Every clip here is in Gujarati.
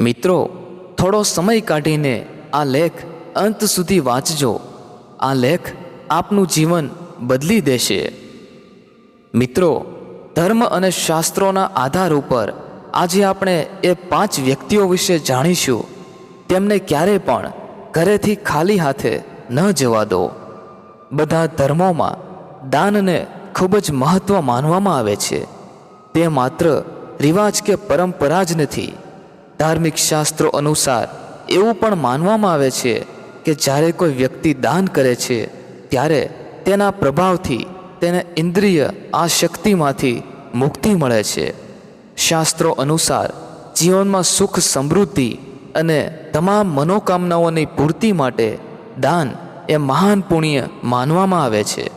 મિત્રો, થોડો સમય કાઢીને આ લેખ અંત સુધી વાંચજો. આ લેખ આપનું જીવન બદલી દેશે. મિત્રો, ધર્મ અને શાસ્ત્રોના આધાર ઉપર આજે આપણે એ પાંચ વ્યક્તિઓ વિશે જાણીશું. તેમને ક્યારે પણ ઘરેથી ખાલી હાથે ન જવા દો. બધા ધર્મોમાં દાનને ખૂબ જ મહત્ત્વ માનવામાં આવે છે. તે માત્ર રિવાજ કે પરંપરા જ નથી. ધાર્મિક શાસ્ત્રો અનુસાર એવું પણ માનવામાં આવે છે કે જ્યારે કોઈ વ્યક્તિ દાન કરે છે, ત્યારે તેના પ્રભાવથી તેને ઇન્દ્રિય આ શક્તિમાંથી મુક્તિ મળે છે. શાસ્ત્રો અનુસાર જીવનમાં સુખ સમૃદ્ધિ અને તમામ મનોકામનાઓની પૂર્તિ માટે દાન એ મહાન પુણ્ય માનવામાં આવે છે.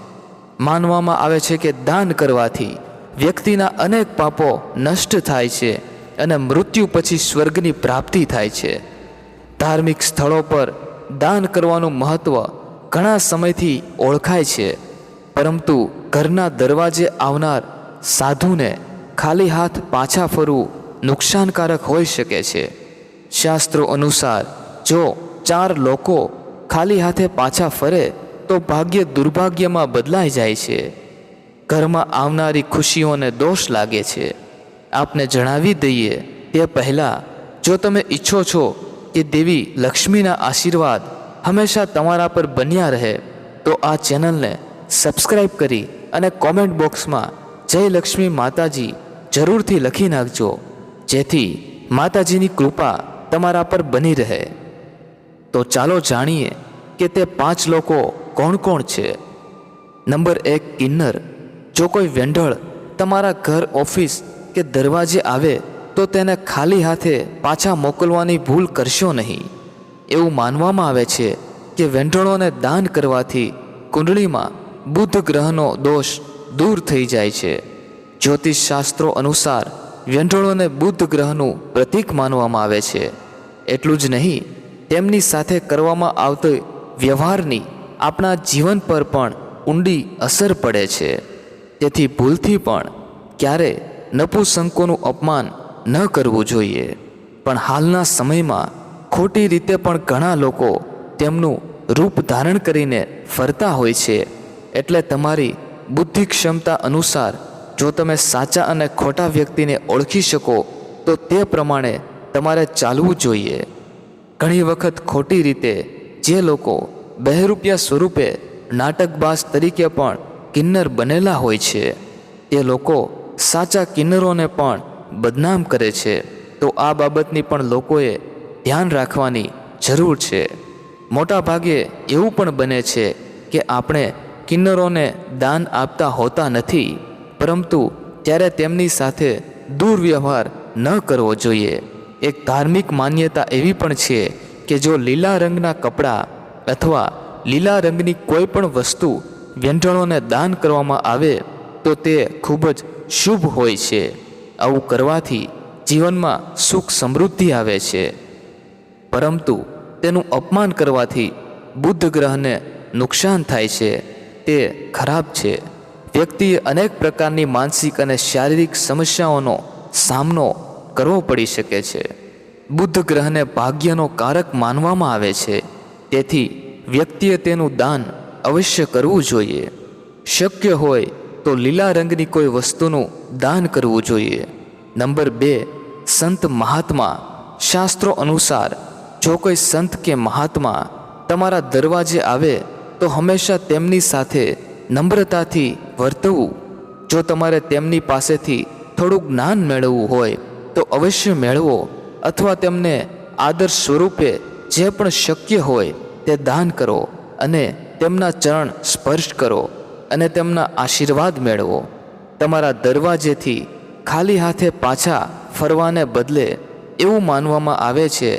માનવામાં આવે છે કે દાન કરવાથી વ્યક્તિના અનેક પાપો નષ્ટ થાય છે અને મૃત્યુ પછી સ્વર્ગની પ્રાપ્તિ થાય છે. ધાર્મિક સ્થળો પર દાન કરવાનું મહત્ત્વ ઘણા સમયથી ઓળખાય છે. પરંતુ ઘરના દરવાજે આવનાર સાધુને ખાલી હાથ પાછા ફરવું નુકસાનકારક હોઈ શકે છે. શાસ્ત્રો અનુસાર, જો ચાર લોકો ખાલી હાથે પાછા ફરે, તો ભાગ્ય દુર્ભાગ્યમાં બદલાઈ જાય છે. ઘરમાં આવનારી ખુશીઓને દોષ લાગે છે. આપને જણાવી દઈએ તે પહેલાં જો તમે ઈચ્છો છો કે દેવી લક્ષ્મીના આશીર્વાદ હંમેશા તમારા પર બન્યા રહે, તો આ ચેનલને સબસ્ક્રાઈબ કરી અને કોમેન્ટ બોક્સમાં જય લક્ષ્મી માતાજી જરૂરથી લખી નાખજો, જેથી માતાજીની કૃપા તમારા પર બની રહે. તો ચાલો જાણીએ કે તે પાંચ લોકો કોણ કોણ છે. નંબર એક કિન્નર, જો કોઈ વેંઢળ તમારા ઘર ઓફિસ કે દરવાજે આવે તો તેને ખાલી હાથે પાછા મોકલવાની ભૂલ કરશો નહીં. એવું માનવામાં આવે છે કે વેંઢળોને દાન કરવાથી કુંડળીમાં બુદ્ધ ગ્રહનો દોષ દૂર થઈ જાય છે. જ્યોતિષ શાસ્ત્રો અનુસાર વેંઢળોને બુદ્ધ ગ્રહનું પ્રતીક માનવામાં આવે છે. એટલું જ નહીં, તેમની સાથે કરવામાં આવતો વ્યવહારની આપણા જીવન પર પણ ઊંડી અસર પડે છે. તેથી ભૂલથી પણ ક્યારે નપુસંકોનું અપમાન ન કરવું જોઈએ. પણ હાલના સમયમાં ખોટી રીતે પણ ઘણા લોકો તેમનું રૂપ ધારણ કરીને ફરતા હોય છે. એટલે તમારી બુદ્ધિ ક્ષમતા અનુસાર જો તમે સાચા અને ખોટા વ્યક્તિને ઓળખી શકો, તો તે પ્રમાણે તમારે ચાલવું જોઈએ. ઘણી વખત ખોટી રીતે જે લોકો બહેરૂપિયા સ્વરૂપે નાટકબાજ તરીકે પણ કિન્નર બનેલા હોય છે. તે લોકો સાચા કિન્નરોને પણ બદનામ કરે છે, તો આ બાબતની પણ લોકોએ ધ્યાન રાખવાની જરૂર છે. મોટા ભાગે એવું પણ બને છે કે આપણે કિન્નરોને દાન આપતા હોતા નથી, પરંતુ ત્યારે તેમની સાથે દુર્વ્યવહાર ન કરવો જોઈએ. એક ધાર્મિક માન્યતા એવી પણ છે કે જો લીલા રંગના કપડાં અથવા લીલા રંગની કોઈ પણ વસ્તુ વ્યંઢળોને દાન કરવામાં આવે, તો તે ખૂબ જ શુભ હોય છે. આવું કરવાથી જીવનમાં સુખ સમૃદ્ધિ આવે છે. પરંતુ તેનું અપમાન કરવાથી બુદ્ધ ગ્રહને નુકસાન થાય છે. તે ખરાબ છે. વ્યક્તિએ અનેક પ્રકારની માનસિક અને શારીરિક સમસ્યાઓનો સામનો કરવો પડી શકે છે. બુદ્ધ ગ્રહને ભાગ્યનો કારક માનવામાં આવે છે. તેથી વ્યક્તિએ તેનું દાન અવશ્ય કરવું જોઈએ. શક્ય હોય તો લીલા રંગની કોઈ વસ્તુનું દાન કરવું જોઈએ. નંબર બે, સંત મહાત્મા. શાસ્ત્રો અનુસાર, જો કોઈ સંત કે મહાત્મા તમારા દરવાજે આવે, તો હંમેશા તેમની સાથે નમ્રતાથી વર્તવું. જો તમારે તેમની પાસેથી થોડું જ્ઞાન મેળવવું હોય, તો અવશ્ય મેળવો અથવા તેમને આદર્શ સ્વરૂપે જે પણ શક્ય હોય તે દાન કરો અને તેમના ચરણ સ્પર્શ કરો. અને તેમના આશીર્વાદ મેળવો. તમારા દરવાજેથી ખાલી હાથે પાછા ફરવાને બદલે એવું માનવામાં આવે છે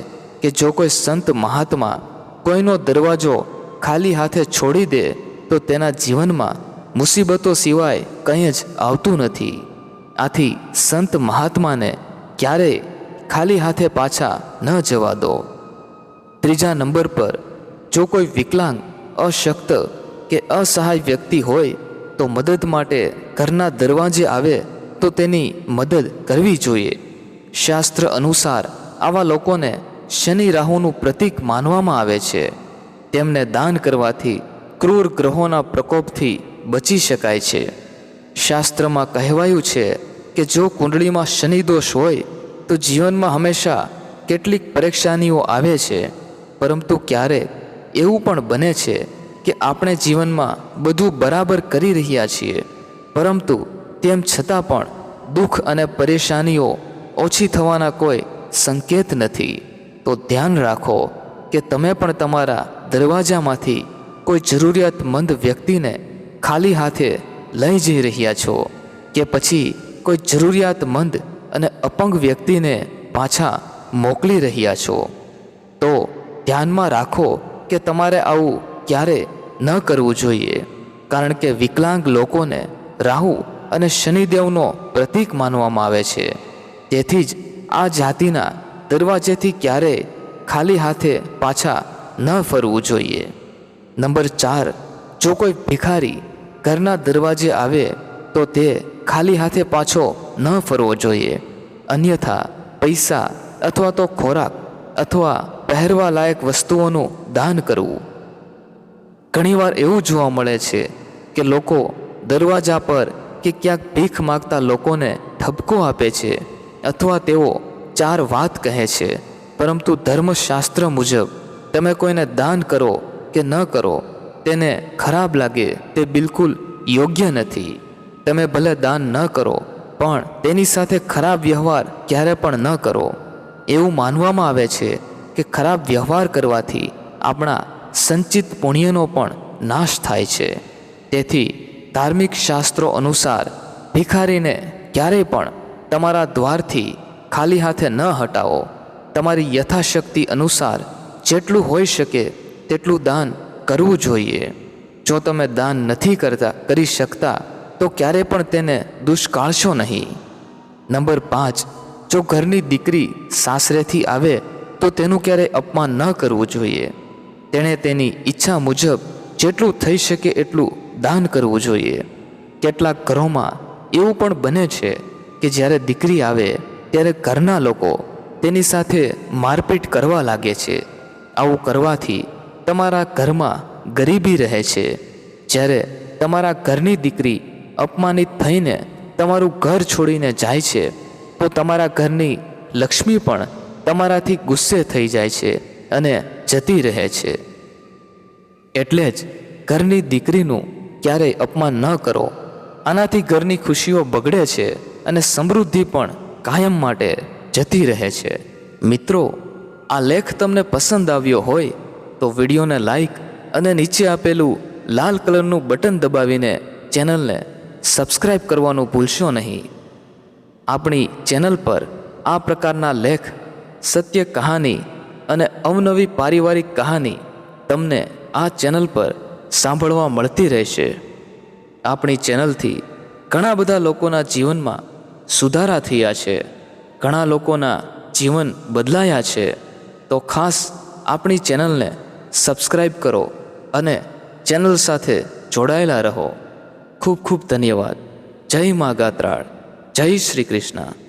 કે જો કોઈ સંત મહાત્મા કોઈનો દરવાજો ખાલી હાથે છોડી દે, તો તેના જીવનમાં મુસીબતો સિવાય કંઈ જ આવતું નથી. આથી સંત મહાત્માને ક્યારેય ખાલી હાથે પાછા ન જવા દો. ત્રીજા નંબર પર જો કોઈ વિકલાંગ અશક્ત કે અસહાય વ્યક્તિ હોય તો મદદ માટે ઘરના દરવાજે આવે તો તેની મદદ કરવી જોઈએ. શાસ્ત્ર અનુસાર આવા લોકોને શનિ રાહુનું પ્રતીક માનવામાં આવે છે. તેમને દાન કરવાથી ક્રૂર ગ્રહોના પ્રકોપથી બચી શકાય છે. શાસ્ત્રમાં કહેવાયું છે કે જો કુંડળીમાં શનિ દોષ હોય, તો જીવનમાં હંમેશા કેટલીક પરેશાનીઓ આવે છે, પરંતુ ક્યારેક એવું પણ બને છે કે આપણે જીવનમાં બધું બરાબર કરી રહ્યા છીએ. પરંતુ તેમ છતાં પણ દુઃખ અને પરેશાનીઓ ઓછી થવાના કોઈ સંકેત નથી. તો ધ્યાન રાખો કે તમે પણ તમારા દરવાજામાંથી કોઈ જરૂરિયાતમંદ વ્યક્તિને ખાલી હાથે લઈ જઈ રહ્યા છો કે પછી કોઈ જરૂરિયાતમંદ અને અપંગ વ્યક્તિને પાછા મોકલી રહ્યા છો. તો ધ્યાનમાં રાખો કે તમારે આવું ક્યારે ન કરવું જોઈએ? કારણ કે વિકલાંગ લોકોને રાહુ અને શનિદેવનો પ્રતીક માનવામાં આવે છે. તેથી જ આ જાતિના દરવાજેથી ક્યારેય ખાલી હાથે પાછા ન ફરવું જોઈએ. નંબર ચાર, જો કોઈ ભિખારી ઘરના દરવાજે આવે, તો તે ખાલી હાથે પાછો ન ફરવો જોઈએ. અન્યથા પૈસા અથવા તો ખોરાક અથવા પહેરવા લાયક વસ્તુઓનું દાન કરવું. ઘણીવાર એવું જોવા મળે છે કે લોકો દરવાજા પર કે ક્યાંક ભીખ માગતા લોકોને ઠપકો આપે છે અથવા તેઓ ચાર વાત કહે છે. પરંતુ ધર્મશાસ્ત્ર મુજબ તમે કોઈને દાન કરો કે ન કરો, તેને ખરાબ લાગે તે બિલકુલ યોગ્ય નથી. તમે ભલે દાન ન કરો, પણ તેની સાથે ખરાબ વ્યવહાર ક્યારે પણ ન કરો. એવું માનવામાં આવે છે કે ખરાબ વ્યવહાર કરવાથી આપણા સંચિત પુણ્યનો પણ નાશ થાય છે. તેથી ધાર્મિક શાસ્ત્રો અનુસાર ભિખારીને ક્યારેય પણ તમારા દ્વારથી ખાલી હાથે ન હટાવો. તમારી યથાશક્તિ અનુસાર જેટલું હોઈ શકે તેટલું દાન કરવું જોઈએ. જો તમે દાન નથી કરતા, કરી શકતા, તો ક્યારે પણ તેને દુષ્કાળશો નહીં. નંબર પાંચ, જો ઘરની દીકરી સાસરેથી આવે, તો તેનું ક્યારેય અપમાન ન કરવું જોઈએ. તેણે તેની ઈચ્છા મુજબ જેટલું થઈ શકે એટલું દાન કરવું જોઈએ. કેટલાક ઘરોમાં એવું પણ બને છે કે જ્યારે દીકરી આવે ત્યારે ઘરના લોકો તેની સાથે મારપીટ કરવા લાગે છે. આવું કરવાથી તમારા ઘરમાં ગરીબી રહે છે. જ્યારે તમારા ઘરની દીકરી અપમાનિત થઈને તમારું ઘર છોડીને જાય છે, તો તમારા ઘરની લક્ષ્મી પણ તમારાથી ગુસ્સે થઈ જાય છે અને જતી રહે છે. એટલે જ ઘરની દીકરીનું ક્યારેય અપમાન ન કરો. આનાથી ઘરની ખુશીઓ બગડે છે અને સમૃદ્ધિ પણ કાયમ માટે જતી રહે છે. મિત્રો, આ લેખ તમને પસંદ આવ્યો હોય તો વિડીયોને લાઈક અને નીચે આપેલું લાલ કલરનું બટન દબાવીને ચેનલને સબસ્ક્રાઈબ કરવાનું ભૂલશો નહીં. આપણી ચેનલ પર આ પ્રકારના લેખ, સત્ય કહાની અને અવનવી પારિવારિક કહાની તમને આ ચેનલ પર સાંભળવા મળતી રહેશે. આપણી ચેનલથી ઘણા બધા લોકોના જીવનમાં સુધારા થયા છે. ઘણા લોકોના જીવન બદલાયા છે. તો ખાસ આપણી ચેનલને સબસ્ક્રાઈબ કરો અને ચેનલ સાથે જોડાયેલા રહો. ખૂબ ખૂબ ધન્યવાદ. જય મા ગાત્રાળ. જય શ્રી કૃષ્ણ.